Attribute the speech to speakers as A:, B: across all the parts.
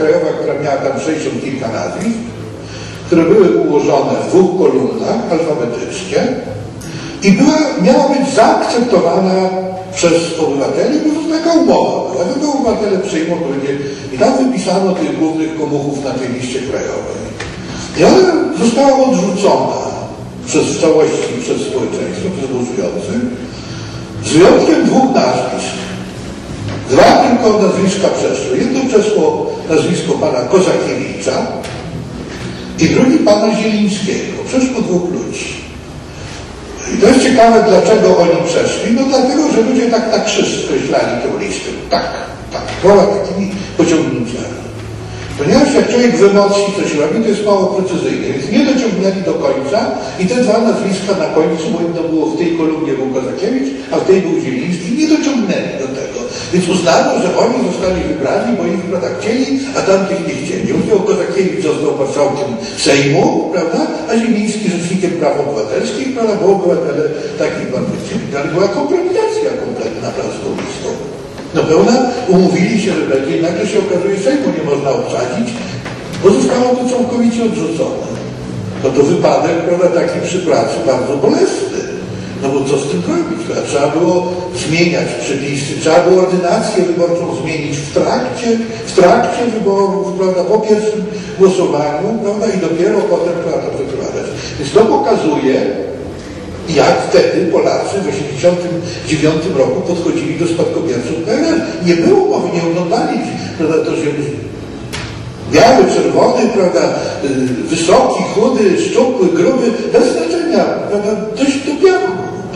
A: krajowa, która miała tam 60 kilka nazwisk, które były ułożone w dwóch kolumnach alfabetycznie i była, miała być zaakceptowana przez obywateli, bo to taka umowa była, że to obywatele przyjmą, będzie i tam wypisano tych głównych komuchów na tej liście krajowej. I ona została odrzucona przez całości przez społeczeństwo, przez głosujących, z wyjątkiem dwóch nazwisk. Dwa tylko nazwiska przeszły. Jedno przeszło nazwisko pana Kozakiewicza i drugi pana Zielińskiego. Przeszło dwóch ludzi. I to jest ciekawe, dlaczego oni przeszli. No dlatego, że ludzie tak na krzyż skreślali tę listę. Tak, tak, dwoma takimi pociągnięciami. Ponieważ jak człowiek w emocji coś robi, to jest mało precyzyjnie, więc nie dociągnęli do końca i te dwa nazwiska na końcu, bo jedno było w tej kolumnie był Kozakiewicz, a w tej był Zieliński, nie dociągnęli do. Więc uznano, że oni zostali wybrani, bo ich prawda, chcieli, a tamtych nie chcieli. Mówią, Kozakiewicz został marszałkiem Sejmu, prawda, a Zieliński rzecznikiem praw obywatelskich, prawda, bo obywatele takich bardzo chcieli. Ale była kompromitacja kompletna tą listą. No pełna, umówili się, że będzie nagle się okazuje, że Sejmu nie można obsadzić, bo zostało to całkowicie odrzucone. No to wypadek, prawda, taki przy pracy bardzo bolesny. Bo co z tym robić? Trzeba było zmieniać przepisy, trzeba było ordynację wyborczą zmienić w trakcie, w trakcie wyborów, prawda, po pierwszym głosowaniu, prawda, i dopiero potem, prawda, przeprowadzać. Więc to pokazuje, jak wtedy Polacy w 1989 roku podchodzili do spadkobierców PRL. Nie było mowy, nie oglądali, prawda, to się biały, czerwony, prawda, wysoki, chudy, szczupły, gruby, bez znaczenia, prawda, dość do piarku,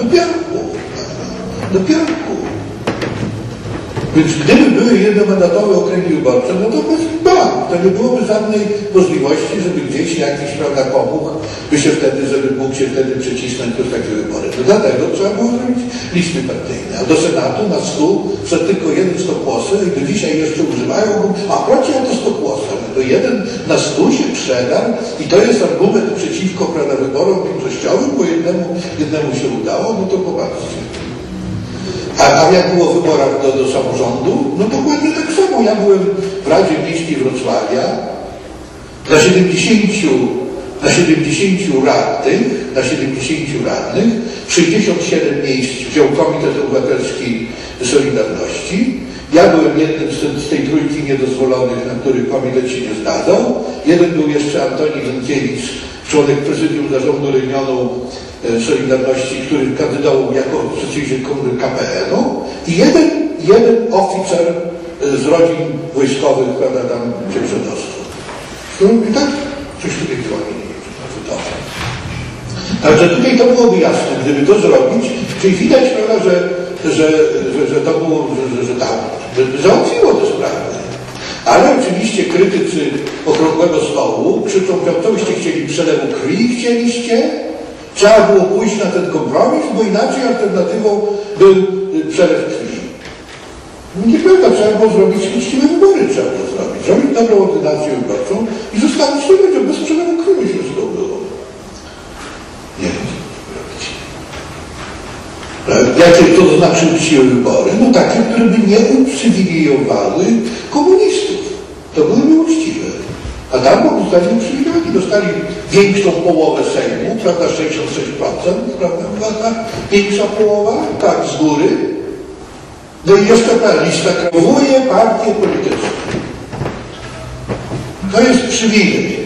A: do piarku, do piarku. Więc gdyby były jednomandatowe okręgi wyborcze, no to bez bank, to nie byłoby żadnej możliwości, żeby gdzieś jakiś, prawda, komuch by się wtedy, żeby mógł się wtedy przycisnąć do takie wybory. To dlatego trzeba było zrobić listy partyjne. A do Senatu na stół wszedł tylko jeden stokłosy i do dzisiaj jeszcze używają, a procie to stokłosem. To jeden na stół się przedarł i to jest argument przeciwko, prawda, wyborom większościowym, bo jednemu, jednemu się udało, no to popatrzcie. A, a jak było w wyborach do, do samorządu? No dokładnie tak samo. Ja byłem w Radzie Miejskiej Wrocławia na 70, na 70 radnych, na 70 radnych, 67 miejsc wziął Komitet Obywatelski Solidarności. Ja byłem jednym z, z tej trójki niedozwolonych, na który komitet się nie zgadzał. Jeden był jeszcze Antoni Zenkiewicz, członek prezydium zarządu regionu Solidarności, który kandydował jako przedstawiciel KPN-u i jeden, jeden oficer z rodzin wojskowych, prawda, tam się przedostał. I tak coś tutaj dzwoni. Także tutaj to byłoby jasne, gdyby to zrobić, czyli widać, prawda, że, że, że, że to było, że, że tam, że załatwiło te sprawy. Ale oczywiście krytycy okrągłego stołu krzyczą, że to byście chcieli przelewu krwi, chcieliście, Trzeba było pójść na ten kompromis, bo inaczej alternatywą był przelew krwi. Nieprawda, trzeba było zrobić uczciwe wybory, trzeba było zrobić. Zrobić dobrą ordynację wyborczą i zostawić będzie bez przelewu krwi wszystko było. Nie wiem, co robić. Jakie to znaczy uczciwe wybory? No takie, które by nie uprzywilejowały komunistów. To byłyby uczciwe. A tam po zostali uprzywilejowani, dostali większą połowę Sejmu, prawda, 66%, prawda, ta większa połowa, tak, z góry. No i jeszcze ta lista krajowuje partie polityczne. To jest przywilej,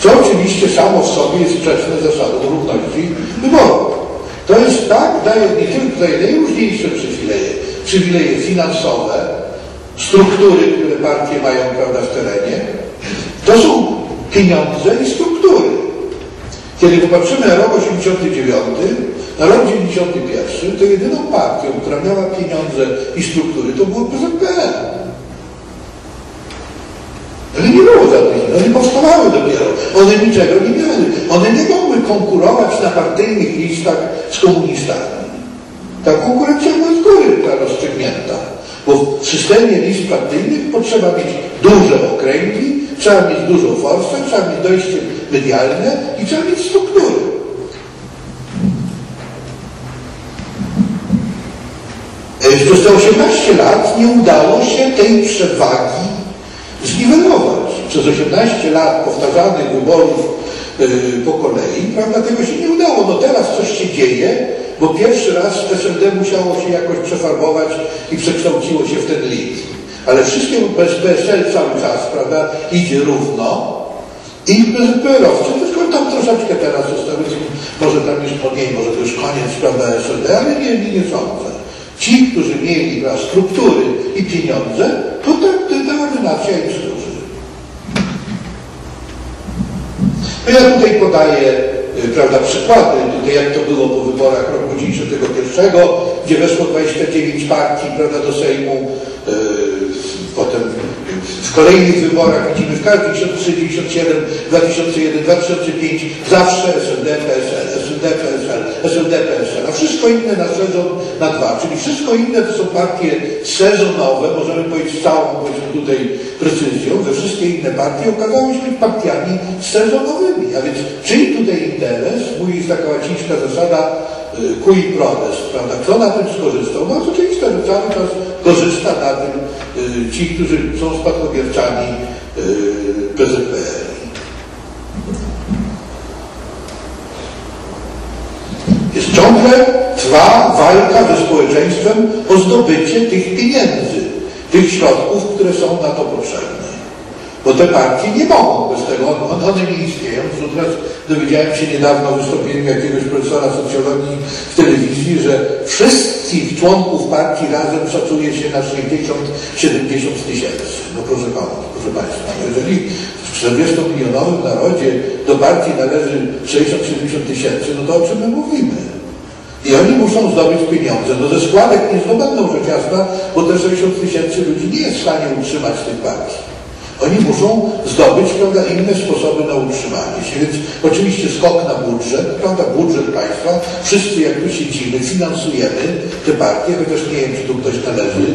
A: co oczywiście samo w sobie jest sprzeczne z zasadą równości wyborów. To jest tak, daje nie tylko daje najróżniejsze przywileje, przywileje finansowe, struktury, które partie mają, prawda, w terenie, to są pieniądze i struktury. Kiedy popatrzymy na rok 89, na rok 91, to jedyną partią, która miała pieniądze i struktury, to było PZPR. Ale nie było żadnych, one powstawały dopiero. One niczego nie miały. One nie mogły konkurować na partyjnych listach z komunistami. Ta konkurencja była z góry ta rozstrzygnięta. Bo w systemie list partyjnych potrzeba mieć duże okręgi, trzeba mieć dużą forsę, trzeba mieć dojście medialne i trzeba mieć struktury. Przez te 18 lat nie udało się tej przewagi. Przez 18 lat powtarzanych wyborów yy, po kolei, prawda, tego się nie udało. No teraz coś się dzieje, bo pierwszy raz SLD musiało się jakoś przefarbować i przekształciło się w ten lid. Ale wszystkie PSL cały czas, prawda, idzie równo i PZPR-owcy, tylko tam troszeczkę teraz zostały, może tam jest mniej, może to już koniec, prawda, SLD, ale nie, nie, nie sądzę. Ci, którzy mieli prawda, struktury i pieniądze, to ta, ta ordynacja im służy. No ja tutaj podaję prawda, przykłady, tutaj jak to było po wyborach roku 91, gdzie weszło 29 partii prawda, do Sejmu, yy, potem w kolejnych wyborach widzimy w każdym 1967, 2001, 2005 zawsze SLD, PSL, SLD, PSL, SLD, PSL, a wszystko inne na sezon na dwa, czyli wszystko inne to są partie sezonowe, możemy powiedzieć z całą powiedzmy tutaj precyzją, że wszystkie inne partie okazały się partiami sezonowymi, a więc czyj tutaj interes, mówi taka łacińska zasada cui prodest, prawda? Kto na tym skorzystał? No oczywiście, cały czas korzysta na tym y, ci, którzy są spadkobiercami y, PZPR. Jest ciągle trwa walka ze społeczeństwem o zdobycie tych pieniędzy, tych środków, które są na to potrzebne. Bo te partie nie mogą bez tego, one nie istnieją. Teraz dowiedziałem się niedawno w wystąpieniu jakiegoś profesora socjologii w telewizji, że wszystkich członków partii razem szacuje się na 60-70 tysięcy. No proszę pana, proszę Państwa, no jeżeli w 40-milionowym narodzie do partii należy 60-70 tysięcy, no to o czym my mówimy? I oni muszą zdobyć pieniądze. No ze składek nie zdobędą rzecz jasna, bo te 60 tysięcy ludzi nie jest w stanie utrzymać tych partii. Oni muszą zdobyć prawda, inne sposoby na utrzymanie się. Więc oczywiście skok na budżet, prawda, budżet państwa, wszyscy jak tu siedzimy, finansujemy te partie, chociaż nie wiem, czy tu ktoś należy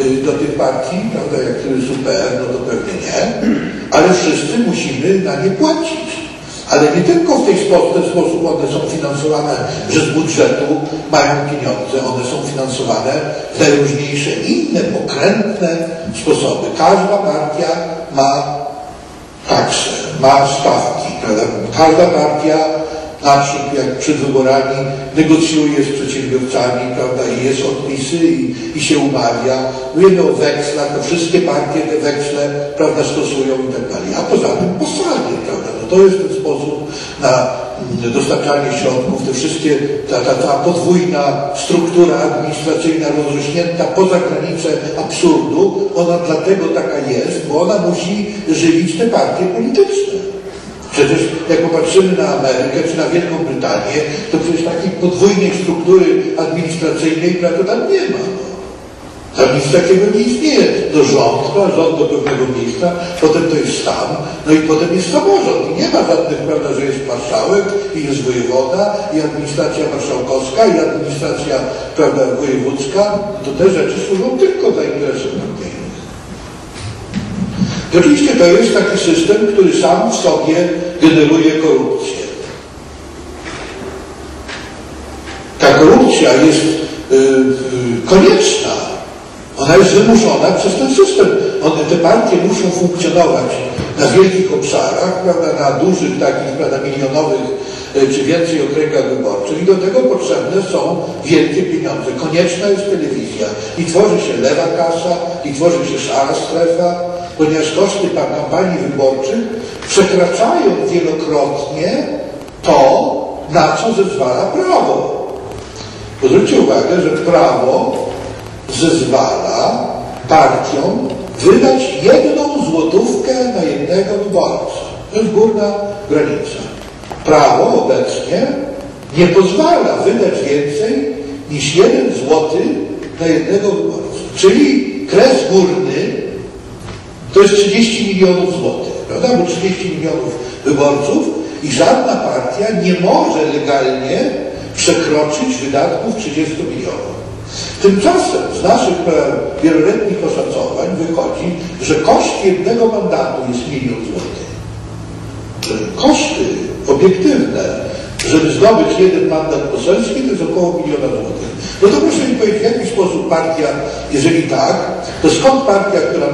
A: y, do tych partii, prawda, jak UPR, no to pewnie nie, ale wszyscy musimy na nie płacić. Ale nie tylko w tej sposób, ten sposób one są finansowane, że z budżetu mają pieniądze, one są finansowane w najróżniejsze inne, pokrętne sposoby. Każda partia ma taksę, ma stawki. Prawda? Każda partia na przykład jak przed wyborami negocjuje z przedsiębiorcami, prawda, i jest odpisy i, i się umawia. Mówimy o wekslach, to wszystkie partie te weksle, prawda, stosują i tak dalej. A poza tym posłanie, prawda, no to jest sposób na dostarczanie środków, te wszystkie, ta, ta, ta podwójna struktura administracyjna rozrośnięta poza granice absurdu, ona dlatego taka jest, bo ona musi żywić te partie polityczne. Przecież jak popatrzymy na Amerykę czy na Wielką Brytanię, to przecież takiej podwójnej struktury administracyjnej prawda, tam nie ma. Tam nic takiego nie istnieje. To rząd, to rząd do pewnego miejsca, potem to jest stan, no i potem jest samorząd. I nie ma żadnych, prawda, że jest marszałek i jest wojewoda i administracja marszałkowska i administracja, prawda, wojewódzka. To te rzeczy służą tylko dla interesów partyjnych. Oczywiście to jest taki system, który sam w sobie generuje korupcję. Ta korupcja jest y, y, konieczna. Ona jest wymuszona przez ten system. One, te partie muszą funkcjonować na wielkich obszarach, prawda, na dużych takich, prawda, milionowych y, czy więcej okręgach wyborczych i do tego potrzebne są wielkie pieniądze. Konieczna jest telewizja i tworzy się lewa kasa i tworzy się szara strefa, ponieważ koszty kampanii wyborczych przekraczają wielokrotnie to, na co zezwala prawo. Zwróćcie uwagę, że prawo zezwala partiom wydać jedną złotówkę na jednego wyborcę. To jest górna granica. Prawo obecnie nie pozwala wydać więcej niż jeden złoty na jednego wyborcę. Czyli kres górny to jest 30 milionów złotych, prawda? Bo 30 milionów wyborców i żadna partia nie może legalnie przekroczyć wydatków 30 milionów. Tymczasem z naszych wieloletnich oszacowań wychodzi, że koszt jednego mandatu jest milion złotych. Koszty obiektywne, żeby zdobyć jeden mandat poselski, to jest około miliona złotych. No to proszę mi powiedzieć, w jaki sposób partia, jeżeli tak, to skąd partia, która